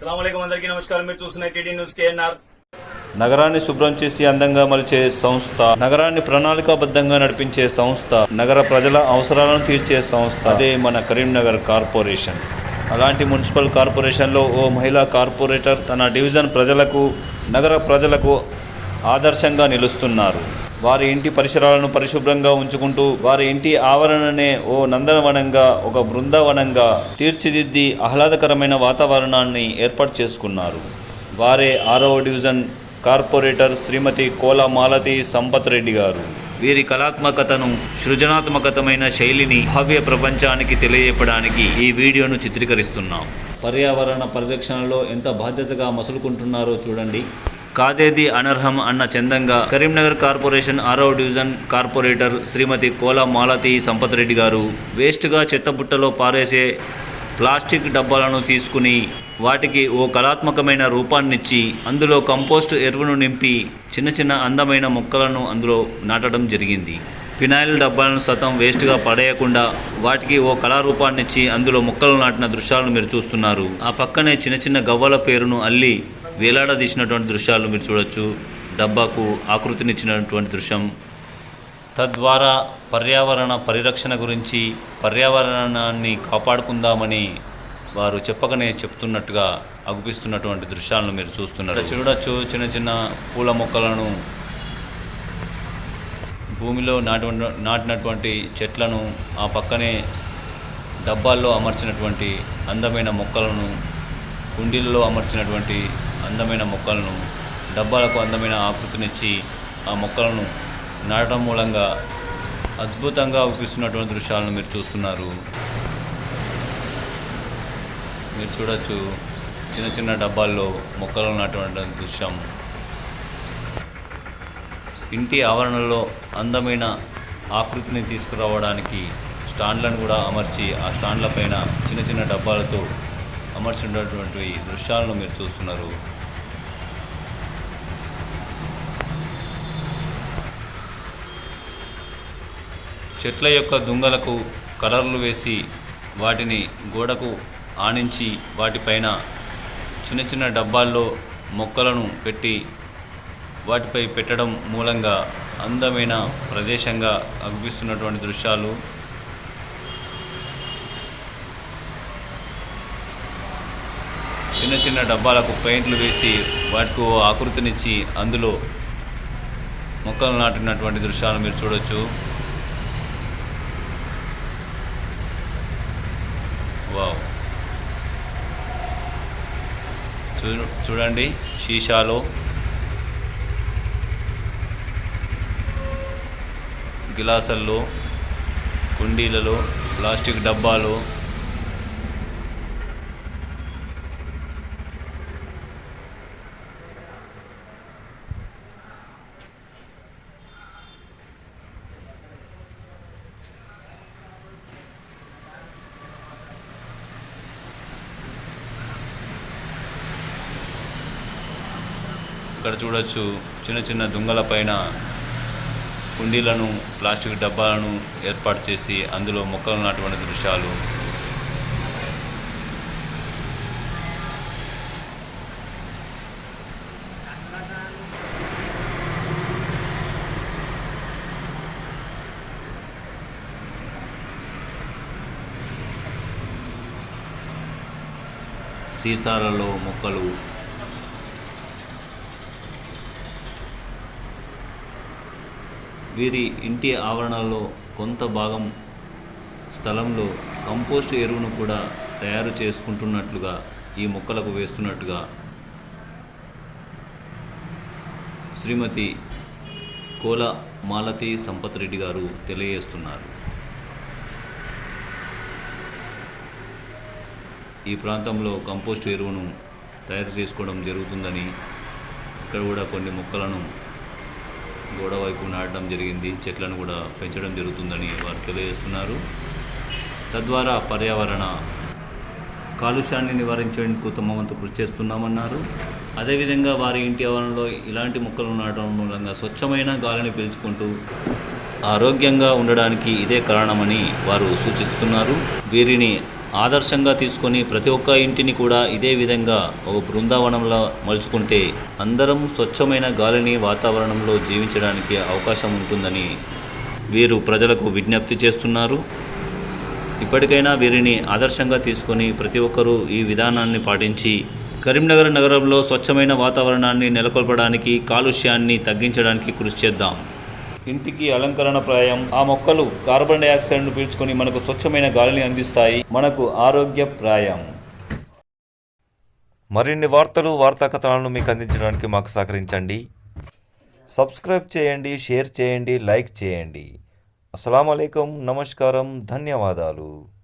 నమస్కారం. మీరు చూస్తున్న టీడీ న్యూస్ కేఎన్ఆర్. నగరాన్ని శుభ్రం చేసి అందంగా మలిచే సంస్థ నగరాన్ని ప్రణాళికాబద్ధంగా నడిపించే సంస్థ నగర ప్రజల అవసరాలను తీర్చే సంస్థ అదే మన కరీంనగర్ కార్పొరేషన్. అలాంటి మున్సిపల్ కార్పొరేషన్లో ఓ మహిళా కార్పొరేటర్ తన డివిజన్ ప్రజలకు నగర ప్రజలకు ఆదర్శంగా నిలుస్తున్నారు. వారి ఇంటి పరిసరాలను పరిశుభ్రంగా ఉంచుకుంటూ వారి ఇంటి ఆవరణనే ఓ నందనవనంగా ఒక బృందావనంగా తీర్చిదిద్ది ఆహ్లాదకరమైన వాతావరణాన్ని ఏర్పాటు చేసుకున్నారు. వారే ఆరవ డివిజన్ కార్పొరేటర్ శ్రీమతి కోల మాలతి సంపత్ రెడ్డి గారు. వీరి కళాత్మకతను సృజనాత్మకతమైన శైలిని భవ్య ప్రపంచానికి తెలియజెప్పడానికి ఈ వీడియోను చిత్రీకరిస్తున్నాం. పర్యావరణ పరిరక్షణలో ఎంత బాధ్యతగా మసులుకుంటున్నారో చూడండి. కాదేది అనర్హం అన్న చందంగా కరీంనగర్ కార్పొరేషన్ ఆరవ డివిజన్ కార్పొరేటర్ శ్రీమతి కోల మాలతి సంపత్ రెడ్డి గారు వేస్ట్గా చెత్తబుట్టలో పారేసే ప్లాస్టిక్ డబ్బాలను తీసుకుని వాటికి ఓ కళాత్మకమైన రూపాన్నిచ్చి అందులో కంపోస్ట్ ఎరువును నింపి చిన్న చిన్న అందమైన మొక్కలను అందులో నాటడం జరిగింది. ఫినాయిల్ డబ్బాలను సతం వేస్ట్గా పడేయకుండా వాటికి ఓ కళారూపాన్నిచ్చి అందులో మొక్కలు నాటిన దృశ్యాలను మీరు చూస్తున్నారు. ఆ పక్కనే చిన్న చిన్న గవ్వల పేరును అల్లి వేలాడదీసినటువంటి దృశ్యాలు మీరు చూడొచ్చు. డబ్బాకు ఆకృతినిచ్చినటువంటి దృశ్యం. తద్వారా పర్యావరణ పరిరక్షణ గురించి పర్యావరణాన్ని కాపాడుకుందామని వారు చెప్పకనే చెప్తున్నట్టుగా అగుపిస్తున్నటువంటి దృశ్యాలను మీరు చూస్తున్నారు. చూడొచ్చు చిన్న చిన్న పూల మొక్కలను. భూమిలో నాటి నాటినటువంటి చెట్లను ఆ పక్కనే డబ్బాల్లో అమర్చినటువంటి అందమైన మొక్కలను కుండీలలో అమర్చినటువంటి అందమైన మొక్కలను డబ్బాలకు అందమైన ఆకృతినిచ్చి ఆ మొక్కలను నాటడం మూలంగా అద్భుతంగా అవుపిస్తున్నటువంటి దృశ్యాలను మీరు చూస్తున్నారు. మీరు చూడొచ్చు చిన్న చిన్న డబ్బాల్లో మొక్కలు ఉన్నటువంటి దృశ్యం. ఇంటి ఆవరణలో అందమైన ఆకృతిని తీసుకురావడానికి స్టాండ్లను కూడా అమర్చి ఆ స్టాండ్ల పైన చిన్న చిన్న డబ్బాలతో అమర్చినటువంటి దృశ్యాలను మీరు చూస్తున్నారు. చెట్ల యొక్క దుంగలకు కలర్లు వేసి వాటిని గోడకు ఆనించి వాటిపైన చిన్న చిన్న డబ్బాల్లో మొక్కలను పెట్టి వాటిపై పెట్టడం మూలంగా అందమైన ప్రదేశంగా అనిపిస్తున్నటువంటి దృశ్యాలు. చిన్న చిన్న డబ్బాలకు పెయింట్లు వేసి వాటికి ఓ ఆకృతినిచ్చి అందులో మొక్కలు నాటినటువంటి దృశ్యాలు మీరు చూడొచ్చు. చూ చూడండి షీషాలో. గిలాసల్లో కుండీలలో ప్లాస్టిక్ డబ్బాలు. ఇక్కడ చూడొచ్చు చిన్న చిన్న దుంగల పైన కుండీలను ప్లాస్టిక్ డబ్బాలను ఏర్పాటు చేసి అందులో మొక్కలు నాటువంటి దృశ్యాలు. సీసాలలో మొక్కలు వీరి ఇంటి ఆవరణలో కొంత భాగం స్థలంలో కంపోస్ట్ ఎరువును కూడా తయారు చేసుకుంటున్నట్లుగా ఈ మొక్కలకు వేస్తున్నట్టుగా శ్రీమతి కోల మాలతి సంపత్ రెడ్డి గారు తెలియజేస్తున్నారు. ఈ ప్రాంతంలో కంపోస్ట్ ఎరువును తయారు చేసుకోవడం జరుగుతుందని ఇక్కడ కూడా కొన్ని మొక్కలను గోడ వైపు నాటడం జరిగింది. చెట్లను కూడా పెంచడం జరుగుతుందని వారు తెలియజేస్తున్నారు. తద్వారా పర్యావరణ కాలుష్యాన్ని నివారించేందుకు తమ వంతు కృషి చేస్తున్నామన్నారు. అదేవిధంగా వారి ఇంటి ఆవరణలో ఇలాంటి మొక్కలు నాటడం మూలంగా స్వచ్ఛమైన గాలిని పీల్చుకుంటూ ఆరోగ్యంగా ఉండడానికి ఇదే కారణమని వారు సూచిస్తున్నారు. వీరిని ఆదర్శంగా తీసుకొని ప్రతి ఒక్క ఇంటిని కూడా ఇదే విధంగా ఒక బృందావనంలో మలుచుకుంటే అందరం స్వచ్ఛమైన గాలిని వాతావరణంలో జీవించడానికి అవకాశం ఉంటుందని వీరు ప్రజలకు విజ్ఞప్తి చేస్తున్నారు. ఇప్పటికైనా వీరిని ఆదర్శంగా తీసుకొని ప్రతి ఒక్కరూ ఈ విధానాన్ని పాటించి కరీంనగర్ నగరంలో స్వచ్ఛమైన వాతావరణాన్ని నెలకొల్పడానికి కాలుష్యాన్ని తగ్గించడానికి కృషి చేద్దాం. ఇంటికి అలంకరణప్రాయం ఆ మొక్కలు కార్బన్ డైఆక్సైడ్ను పీల్చుకొని మనకు స్వచ్ఛమైన గాలిని అందిస్తాయి. మనకు ఆరోగ్య ప్రాయం. మరిన్ని వార్తలు వార్తా కథనాలను మీకు అందించడానికి మాకు సహకరించండి. సబ్స్క్రైబ్ చేయండి షేర్ చేయండి లైక్ చేయండి. అస్సలం నమస్కారం. ధన్యవాదాలు.